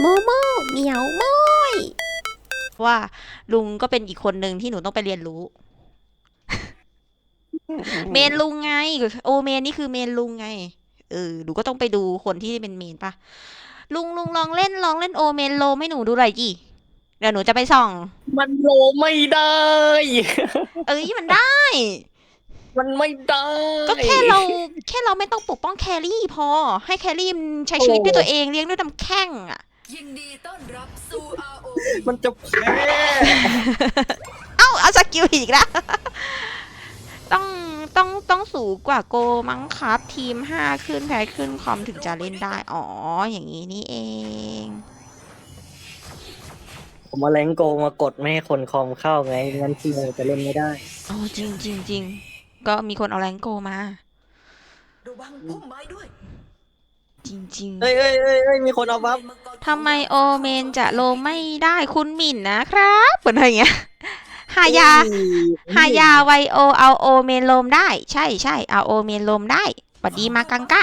โมโมเหมียวโมยว่าลุงก็เป็นอีกคนหนึ่งที่หนูต้องไปเรียนรู้ เมนลุงไง โอเมนนี่คือเมนลุงไง เออหนูก็ต้องไปดูคนที่เป็นเมนปะลุงลุงลองเล่นลองเล่นโอเมนโลให้หนูดูหน่อยจิเดี๋ยวหนูจะไปส่อง มันโลไม่ได้ เอ้ยมันได้ มันไม่ได้ ก็แค่เราแค่เราไม่ต้องปกป้องแครี่พอ ให้แครี่มันใช้ชีวิตด้วยตัวเองเลี้ยงด้วยลำแข้งอะ ยินดีต้อนรับสู่ RO มันจะแพ้เอ้าเอาสกิลอีกแล้ว ต้องต้องต้องสูงกว่าโกมั้งครับ ทีมห้าขึ้นแพ้ขึ้นคอมถึงจะเล่นได้ อ๋อ อย่างนี้นี่เอง ผมมาแรงโกงมากดไม่ให้คนคอมเข้าไงงั้นทีมจะเล่นไม่ได้ อ๋อจริงจริงจริงก็มีคนเอาแรงโกมา ระวังพุ่มไม้ด้วย จริง เอ้ยเอ้ยเอ้ยเอ้ยมีคนเอาบัฟๆทำไมโอเมนจะโลไม่ได้คุณหมิ่นนะครับเหมือนอะไรเงี้ยฮายาฮายาไวโอเอาโอเมนโลมได้ ใช่ใช่เอาโอเมนโลมได้สวัสดีมากังกะ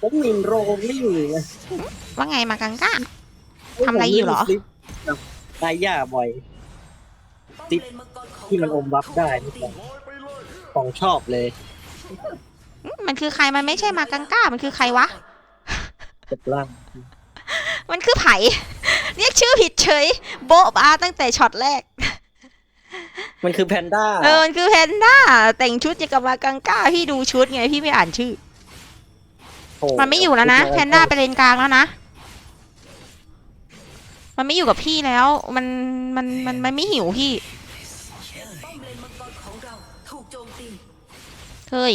ผมมินโรไม่อยู่ไงว่าไงมากังกะ ทำอะไรอยู่เหรอไายาบ่อย ติ๊บที่มันอมบัฟได้นี่แหละของชอบเลยอื มมันคือใครมันไม่ใช่มากังก้า มันคือใครวะกดล่างมันคือไผ่เรียกชื่อผิดเฉย โบ๊ะบ้าตั้งแต่ช็อตแรก มันคือแพนด้า เออ มันคือแพนด้า แต่งชุดอย่างกับมากังก้า พี่ดูชุดไงพี่ไม่อ่านชื่อโอ้มันไม่อยู่แล้วนะแพนด้าไปเลนกลางแล้วนะ มันไม่อยู่กับพี่แล้ว มัน มัน มันมันไม่หิวพี่ป้อมเลนมังกรของเราถูกโจมตีเฮ้ย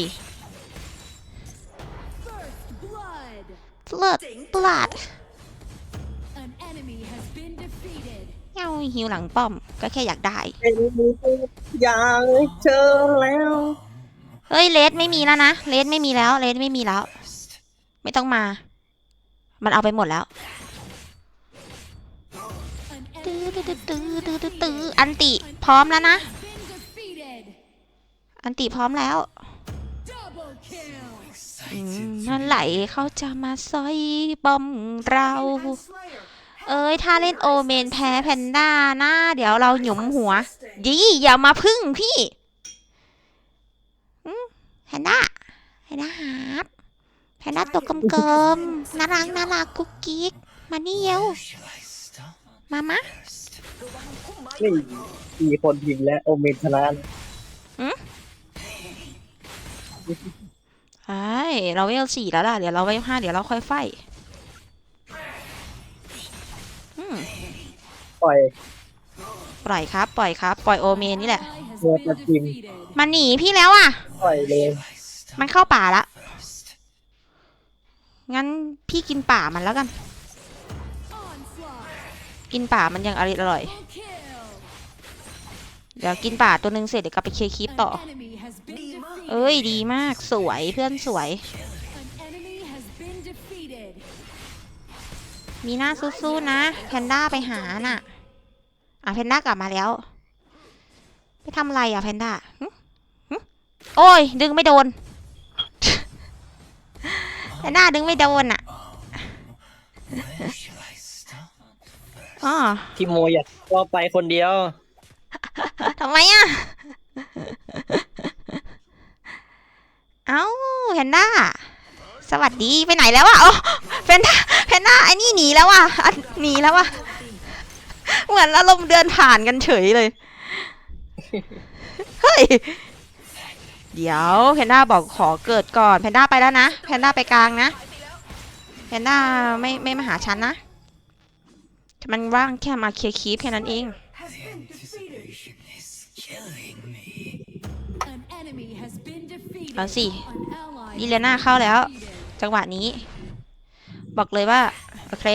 been defeated. เงาหิวหลังป้อมก็แค่อยากได้ เป็นอย่างเจอแล้ว เฮ้ยเลสไม่มีแล้วนะเลสไม่มีแล้วเลสไม่มีแล้ว ไม่ต้องมา มันเอาไปหมดแล้ว An ตื้อ enemy ตื้อ has ตื้อ been ตื้อตื้อ defeated. ตื้ออันติพร้อมแล้วนะ Has been defeated. อันติพร้อมแล้ว Double kill. อืมมันไหลเขาจะมาซอยบอมเรา เอ้ย ถ้าเล่นโอเมนแพ้แพนด้านะเดี๋ยวเราหยุมหัวดีอย่ามาพึ่งพี่อืมแพนด้าแพนด้าหาบแพนด้าตัวกลมๆน่ารักน่ารักกุ๊กกิ๊กมานี่เยวมามะนี่มีคนพิมพ์และโอเมนชนะ ใช่เราเวลสี่แล้วล่ะ เดี๋ยวเราเวลห้าเดี๋ยวเราค่อยไฟอืมปล่อย ปล่อยครับ ปล่อยครับ ปล่อยโอเมนนี่แหละ Ally has Yeah, been that's him. defeated. มันหนีพี่แล้วอะ ปล่อยเลยมันเข้าป่าละ งั้นพี่กินป่ามันแล้วกัน Onslaught. กินป่ามันยังอร่อยอร่อย Double kill. เดี๋ยวกินป่าตัวหนึ่งเสร็จเดี๋ยวกลับไปเคลียร์คลิป An ต่อ enemy has been defeated. เอ้ยดีมากสวยเพื่อนสวย An enemy has been defeated. มีหน้าสู้ๆนะแพนด้าไปหาน่ะ อะแพนด้ากลับมาแล้ว ไปทำอะไรอะแพนด้าหึหึโอ้ย ดึงไม่โดนแพนด้าดึงไม่โดนอะอ๋อพี่โมอยากก็ไปคนเดียวทำไมอะ เอ้าแพนด้า สวัสดีไปไหนแล้วอะอ๋อแพนด้าแพนด้าไอ้นี่หนีแล้วอะอะหนีแล้วอะเหมือนอารมณ์เดินผ่านกันเฉยเลย เฮ้ย เดี๋ยวแพนด้าบอกขอเกิดก่อนแพนด้าไปแล้วนะแพนด้าไปกลางนะแพนด้าไม่ไม่มาหาฉันนะ มันว่างแค่มาเคลียร์คีปแค่นั้นเอง เอาสิ An ally ลิ has เลน่า been เข้าแล้ว defeated. จังหวะนี้ บอกเลยว่า โอเค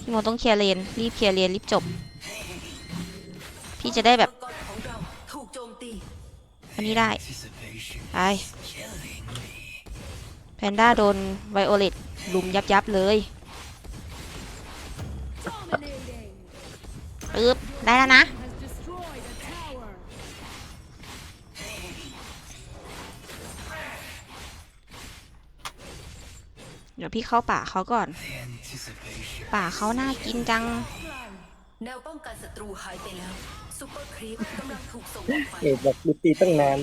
พี่โมต้องเคลียร์เลน รีบเคลียร์เลน รีบจบ พี่จะได้แบบมังกรของเราถูกโจมตีอันนี้ได้ไปแพนด้าโดนไวโอเลตลุมยับยับๆเลย Dominating. ปึ๊บได้แล้วนะ เดี๋ยวพี่เข้าป่าเขาก่อน The ป่าเขาน่ากินจัง แนวป้องกันศัตรูหายไปแล้วซูเปอร์ครีปกำลังถูกส่งออกไปเอ็ดแบบดูตีตั้งนาน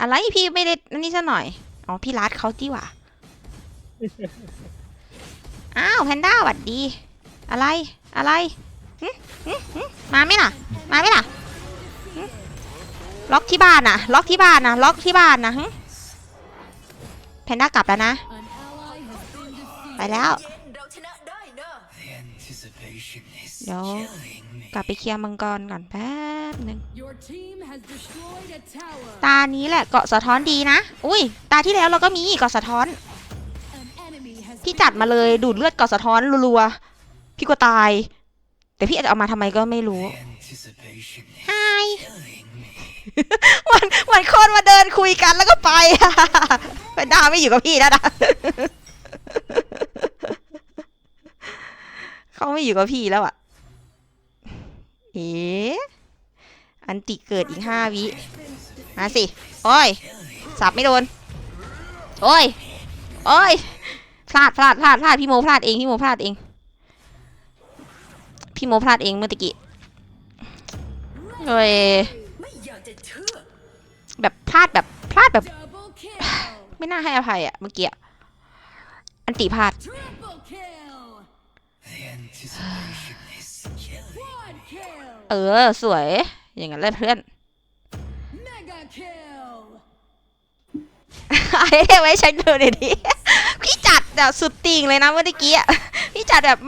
อะไรพี่ไม่ได้อันนี่ซะหน่อย อ๋อ พี่รัดเขาดีหว่า อ้าวแพนด้าหวัดดี อะไร อะไรหึหึหึมาไหมล่ะ มาไหมล่ะหึล็อกที่บ้านน่ะ ล็อกที่บ้านน่ะ ล็อกที่บ้านน่ะหึแพนด้ากลับแล้วนะ ไปแล้วเย็นเราชนะได้นะเดี๋ยวกลับไปเคลียร์มังกรก่อนแป๊บหนึ่ง Your team has destroyed a tower. ตานี้แหละเกาะสะท้อนดีนะ อุ้ย ตาที่แล้วเราก็มีเกาะสะท้อน An enemy has พี่ been จัดมาเลยดูดเลือดเกาะสะท้อนรัวๆ พี่ก็ตาย แต่พี่อาจจะเอามาทำไมก็ไม่รู้ไฮมันมันคนมาเดินคุยกันแล้วก็ไปอะเป็นดาไม่อยู่กับพี่แล้วนะ เขาไม่อยู่กับพี่แล้วอะเอ๊ะอันติเกิดอีกห้าวิ มาสิ โอ้ย สับไม่โดน โอ้ย โอ้ย พลาดพลาดพลาดพลาดพี่โมพลาดเองพี่โมพลาดเอง พี่โมพลาดเองเมื่อตะกี้เอ้ยไม่อยากจะเชื่อแบบพลาดแบบพลาดแบบ double kill. ไม่น่าให้อภัยอะเมื่อกี้อะอันติพลาด เออ สวย อย่างนั้นเลยเพื่อน Mega kill. ไอ้ไว้ฉันดูหน่อยดิพี่จัดแบบสุดติ่งเลยนะเมื่อตะกี้อะพี่จัดแบบ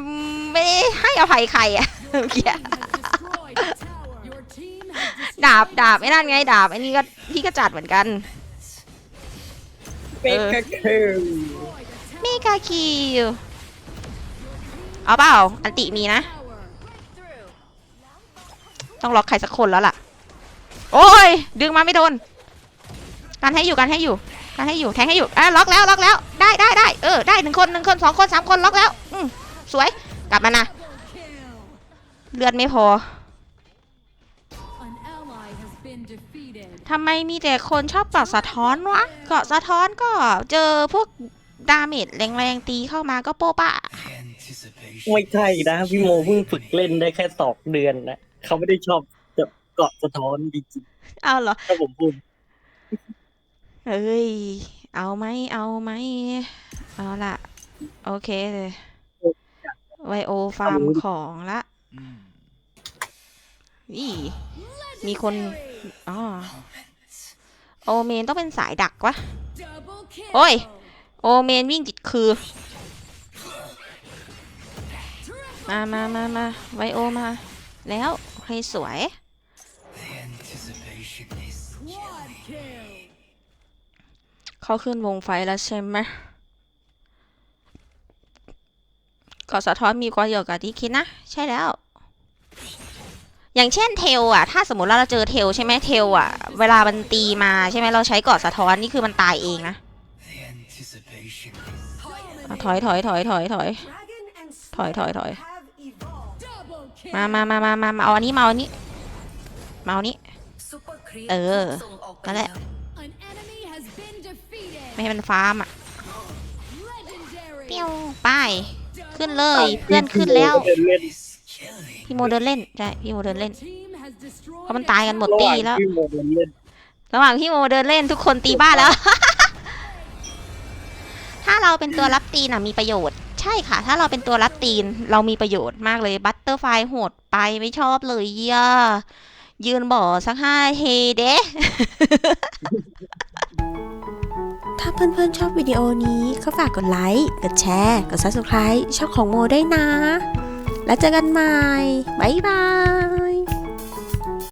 ไม่ได้ให้อภัยใครอะเมื่อกี้อะ Has destroyed a tower. Your team has destroyed ดาบดาบไอ้นั่นไงดาบไอ้นี่ก็พี่ก็จัดเหมือนกันเป็นกระเคิม a tower. เมกาคิว เอาเปล่า อันติมีนะ ต้องล็อกใครสักคนแล้วล่ะ โอ้ย ดึงมาไม่โดนการให้อยู่การให้อยู่การให้อยู่แทงให้อยู่อะล็อกแล้วล็อกแล้ว ได้ได้ได้เออได้หนึ่งคนหนึ่งคนสองคนสามคนล็อกแล้ว อืมสวยกลับมานะเลือดไม่พอทำไมมีแต่คนชอบเกาะสะท้อนวะ เกาะสะท้อนก็เจอพวกดาเมจแรงๆตีเข้ามาก็โป๊ะปะ ไม่ใช่นะพี่โมเพิ่งฝึกเล่นได้แค่สองเดือนนะเขาไม่ได้ชอบจะเกาะสะท้อนจริงเอาเหรอ ๆถ้าผมพูดเอ้ย เอาไหม เอาไหม เอาละโอเคไวโอฟาร์มของละอีมีคน อ๋อ โอเมนต้องเป็นสายดักวะ Double kill. โอ้ย โอเมนวิ่งติดคือ มามามามาไวโอมา แล้วให้สวย เขาขึ้นวงไฟแล้วใช่ไหมกาะสะท้อนมีกว่าเยอะกว่าที่คิดนะ ใช่แล้ว อย่างเช่นเทลอะถ้าสมมติว่าเราเจอเทลใช่ไหมเทลอะเวลามันตีมาใช่ไหมเราใช้กาะสะท้อนนี่คือมันตายเองนะถอยถอยถอยถอยถอยถอยถอยถอย มามามามามามาเอาอันนี้มาเอาอันนี้มาเอาอันนี้ซูเปอร์ครีปเออถูกส่งออกไปนั่นแหละแล้ว An enemy has been defeated. ไม่ให้มันฟาร์มอะ Legendary. เปี้ยวไป้าย ขึ้นเลยเพื่อนขึ้นแล้ว เดินเล่นพี่โมเดินเล่นใช่พี่โมเดินเล่น Team has destroyed เพราะมันตายกันหมดระหตีว่างแล้วพี่โมเดินเล่นระหว่างพี่โมเดินเล่นทุกคนตีบ้านแล้ว ถ้าเราเป็นตัวรับตีนอะมีประโยชน์ใช่ค่ะ ถ้าเราเป็นตัวรับตีนเรามีประโยชน์มากเลยบัตเตอร์ไฟโหดไปไม่ชอบเลยเย่ายืนบ่อสักห้าเฮเด้ถ้าเพื่อนๆชอบวิดีโอนี้ก็ฝากกดไลค์ กดแชร์ กด subscribe ช่องของโมได้นะ แล้วเจอกันใหม่ บ๊ายบาย